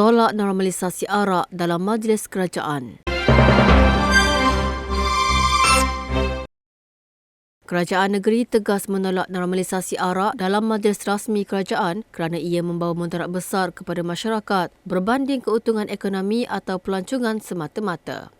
tolak normalisasi arak dalam majlis kerajaan. Kerajaan negeri tegas menolak normalisasi arak dalam majlis rasmi kerajaan kerana ia membawa mudarat besar kepada masyarakat berbanding keuntungan ekonomi atau pelancongan semata-mata.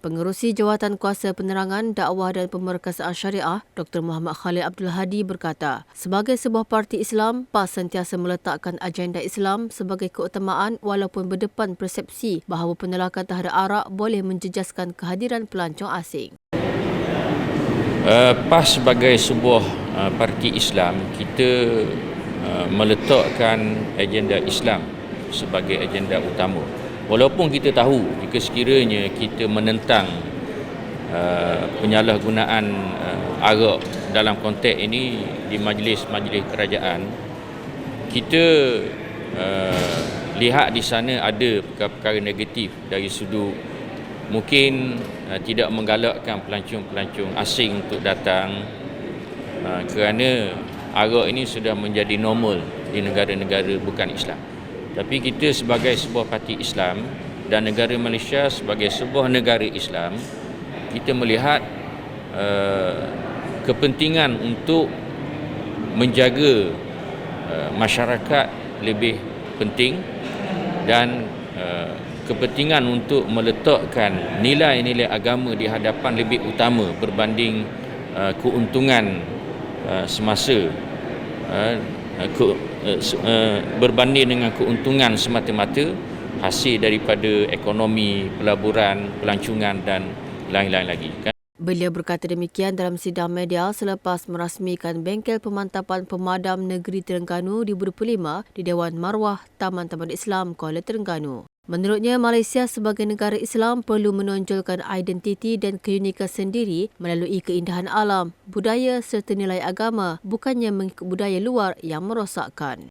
Pengerusi Jawatan Kuasa Penerangan, Dakwah dan Pemerkasaan Syariah, Dr. Muhammad Khalil Abdul Hadi berkata, sebagai sebuah parti Islam, PAS sentiasa meletakkan agenda Islam sebagai keutamaan walaupun berdepan persepsi bahawa penolakan terhadap arak boleh menjejaskan kehadiran pelancong asing. Uh, PAS sebagai sebuah uh, parti Islam, kita uh, meletakkan agenda Islam sebagai agenda utama. Walaupun kita tahu jika sekiranya kita menentang uh, penyalahgunaan uh, arak dalam konteks ini di majlis-majlis kerajaan, kita uh, lihat di sana ada perkara-perkara negatif dari sudut mungkin uh, tidak menggalakkan pelancong-pelancong asing untuk datang uh, kerana arak ini sudah menjadi normal di negara-negara bukan Islam. Tapi kita sebagai sebuah parti Islam dan negara Malaysia sebagai sebuah negara Islam, kita melihat uh, kepentingan untuk menjaga uh, masyarakat lebih penting dan uh, kepentingan untuk meletakkan nilai-nilai agama di hadapan lebih utama berbanding uh, keuntungan uh, semasa. Uh, ke, uh, berbanding dengan keuntungan semata-mata hasil daripada ekonomi, pelaburan, pelancongan dan lain-lain lagi. Kan? Beliau berkata demikian dalam sidang media selepas merasmikan bengkel pemantapan pemadam negeri Terengganu di Buru Lima di Dewan Marwah Taman Taman Islam Kuala Terengganu. Menurutnya, Malaysia sebagai negara Islam perlu menonjolkan identiti dan keunikan sendiri melalui keindahan alam, budaya serta nilai agama bukannya mengikut budaya luar yang merosakkan.